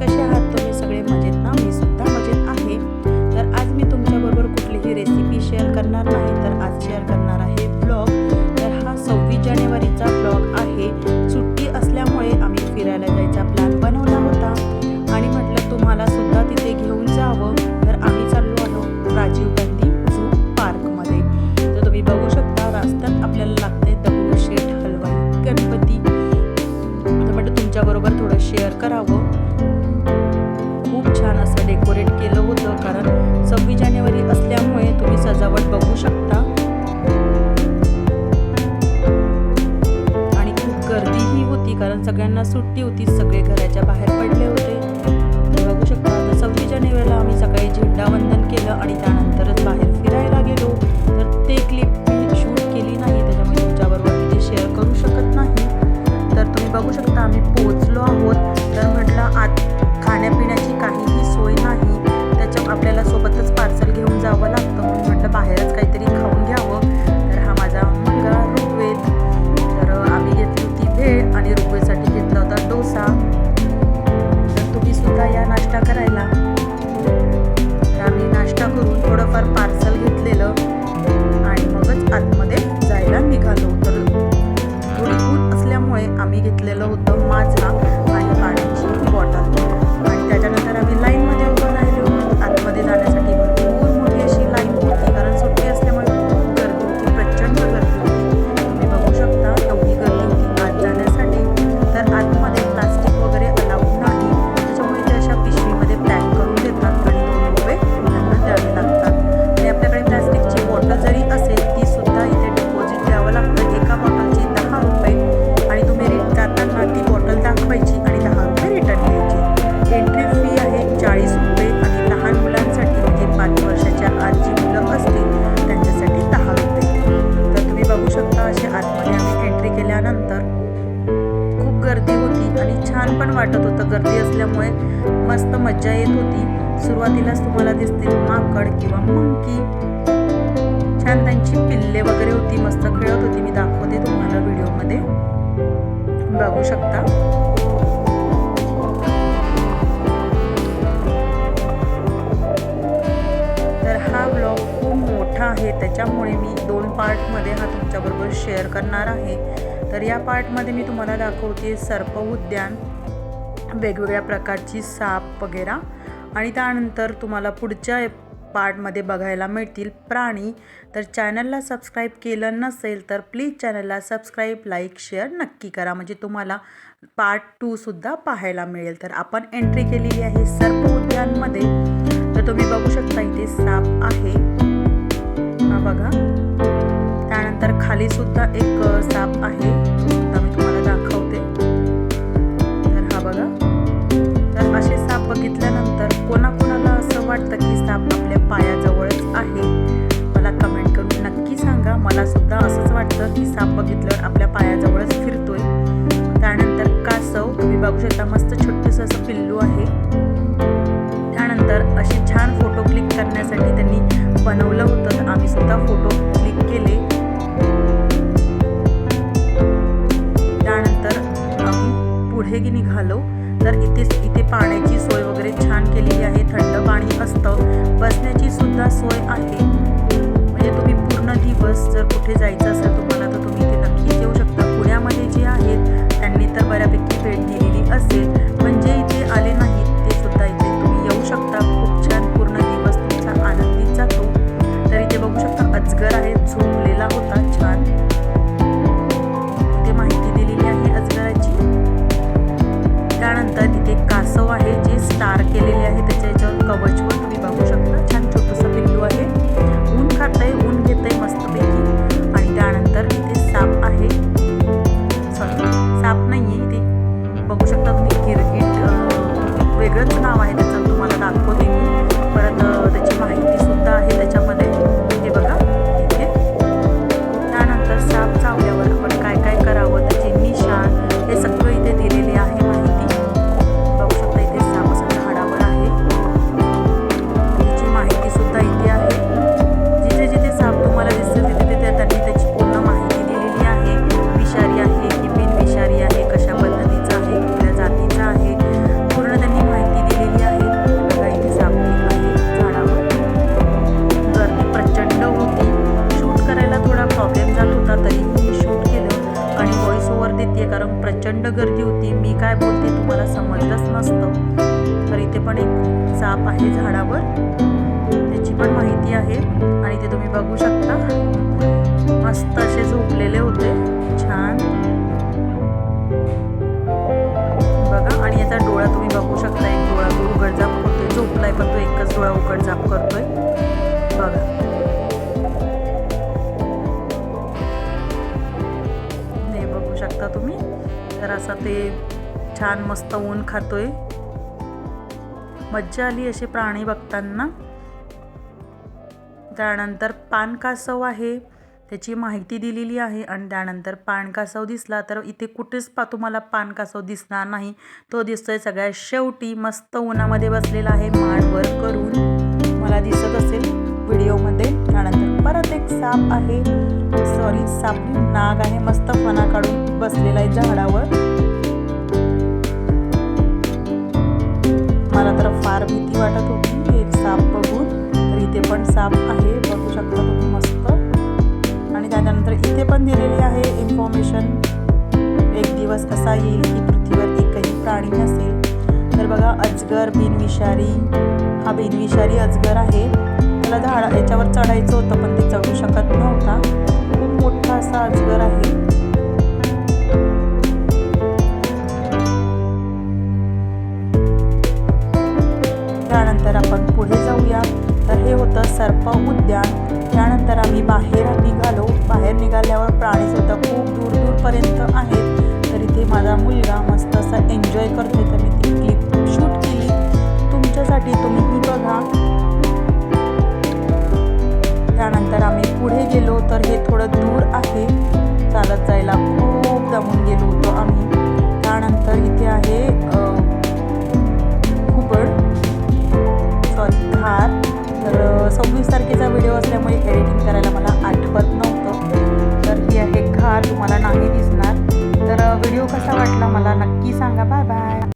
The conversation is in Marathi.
कसे आहात तुम्ही सगळे? मजेत ना? मी सुद्धा मजेत आहे. तर आज मी तुमच्याबरोबर कुठलीही रेसिपी शेअर करणार नाही तर आज शेअर करणार आहे ब्लॉग तर हा सव्वीस जानेवारीचा ब्लॉग आहे. सुट्टी असल्यामुळे आम्ही फिरायला जायचा प्लॅन बनवला होता. आणि म्हटलं तुम्हाला सुद्धा तिथे घेऊन जावं. तर आम्ही चाललो आलो राजीव गांधी झू पार्कमध्ये तर तुम्ही बघू शकता रस्त्यात आपल्याला लागते दगडूशेठ हलवाई गणपती. तर म्हटलं तुमच्याबरोबर थोडं शेअर करावं. असं डेकोरेट केलं होतं. कारण सव्वीस जानेवारी असल्यामुळे तुम्ही सजावट बघू शकता. आणि खूप गर्दीही होती कारण सगळ्यांना सुट्टी होती सगळे घराच्या बाहेर पडले होते. बघू शकता तर सव्वीस जानेवारीला आम्ही सकाळी झेंडावंदन केलं आणि त्यानंतरच बाहेर फिरायला गेलो. तर ते क्लिप मी शूट केली नाही त्याच्यामुळे तुमच्याबरोबर मी ते शेअर करू शकत सुरुवातीलाच तुम्हाला दिसतील माकड किंवा मंकी. छान त्यांची पिल्ले वगैरे होती मस्त खेळत होती. मी दाखवते तुम्हाला व्हिडिओमध्ये. बघू शकता. तर हा ब्लॉग खूप मोठा आहे. त्याच्यामुळे मी दोन पार्टमध्ये हा तुमच्याबरोबर शेअर करणार आहे. तर या पार्टमध्ये मी तुम्हाला दाखवते सर्प उद्यान वेगवेगळ्या प्रकारची साप वगैरे. आणि त्यानंतर तुम्हाला पुढच्या पार्टमध्ये बघायला मिळतील प्राणी. तर चॅनलला सबस्क्राईब केलं नसेल तर प्लीज चॅनलला सबस्क्राईब लाईक शेअर नक्की करा. म्हणजे तुम्हाला पार्ट टूसुद्धा पाहायला मिळेल. तर आपण एंट्री केलेली आहे सर्प उद्यानमध्ये तर तुम्ही बघू शकता इथे साप आहे. हा बघा. त्यानंतर खालीसुद्धा एक साप आहे. आहे. त्यानंतर असे छान फोटो क्लिक करण्यासाठी त्यांनी बनवलं होतं. तर आम्ही सुद्धा फोटो क्लिक केले. त्यानंतर आम्ही पुढे निघालो तर इथे इथे पाण्याची सोय वगैरे छान केलेली आहे. थंड पाणी असतं. बसण्याची सुद्धा सोय आहे. म्हणजे तुम्ही पूर्ण दिवस जर कुठे जायचं असेल तुम्हाला तर तुम्ही इथे नक्कीच येऊ शकता. पुण्यामध्ये जे आहेत त्यांनी तर बऱ्यापैकी भेट दिलेली साप नाही आहे इथे. बघू शकता तुम्ही गिरगिट वेगळंच नाव आहे त्याचं. तुम्हाला दाखवते. तरी मी शूट केलं आणि व्हॉइस ओव्हर देते कारण प्रचंड गर्दी होती. मी काय बोलते तुम्हाला समजलंच नसतं. तर इथे पण एक साप आहे झाडावर. त्याची पण माहिती आहे आणि ते तुम्ही बघू शकता. मस्त असे झोपलेले होते. छान. बघा आणि याचा डोळा तुम्ही बघू शकता. एक डोळा तो उघडझाप होतोय. झोपलाय पण तो एकच डोळा उघडझाप करतोय. बघा. असा ते छान मस्त ऊन खातोय. मज्जा आली असे प्राणी बघताना. त्यानंतर पानकासव आहे त्याची माहिती दिलेली आहे आणि त्यानंतर पानकासव दिसला तर इथे कुठेच पा तुम्हाला पानकासव दिसणार नाही. तो दिसतोय सगळ्यात शेवटी मस्त उन्हामध्ये बसलेला आहे माडवर करून. मला दिसत असेल व्हिडिओमध्ये. त्यानंतर परत एक साप आहे. सॉरी साप नाग आहे मस्त फणा काढून बसलेला आहे झाडावर. मला तर फार भीती वाटत होती. हे साप बघून. तर इथे पण साप आहे. बघू शकता तुम्ही मस्त. आणि त्यानंतर इथे पण दिलेली आहे इन्फॉर्मेशन एक दिवस असा येईल की पृथ्वीवर एकही प्राणी नसेल. तर बघा अजगर बिनविषारी. हा बिनविषारी अजगर आहे. त्याला झाडा याच्यावर चढायचं होतं पण ते चढू शकत नव्हता. खूप मोठा असा अजगर आहे. त्यानंतर आपण पुढे जाऊया. तर हे होतं सर्प उद्यान. त्यानंतर आम्ही बाहेर निघालो. बाहेर निघाल्यावर प्राणीसुद्धा खूप दूर दूरपर्यंत आहेत. तर इथे माझा मुलगा मस्त असा एन्जॉय करतो तर एडिटिंग करायला मला आठवत नव्हतं. तर हे आहे घर तुम्हाला नाही दिसणार. तर व्हिडिओ कसा वाटला मला नक्की सांगा. Bye bye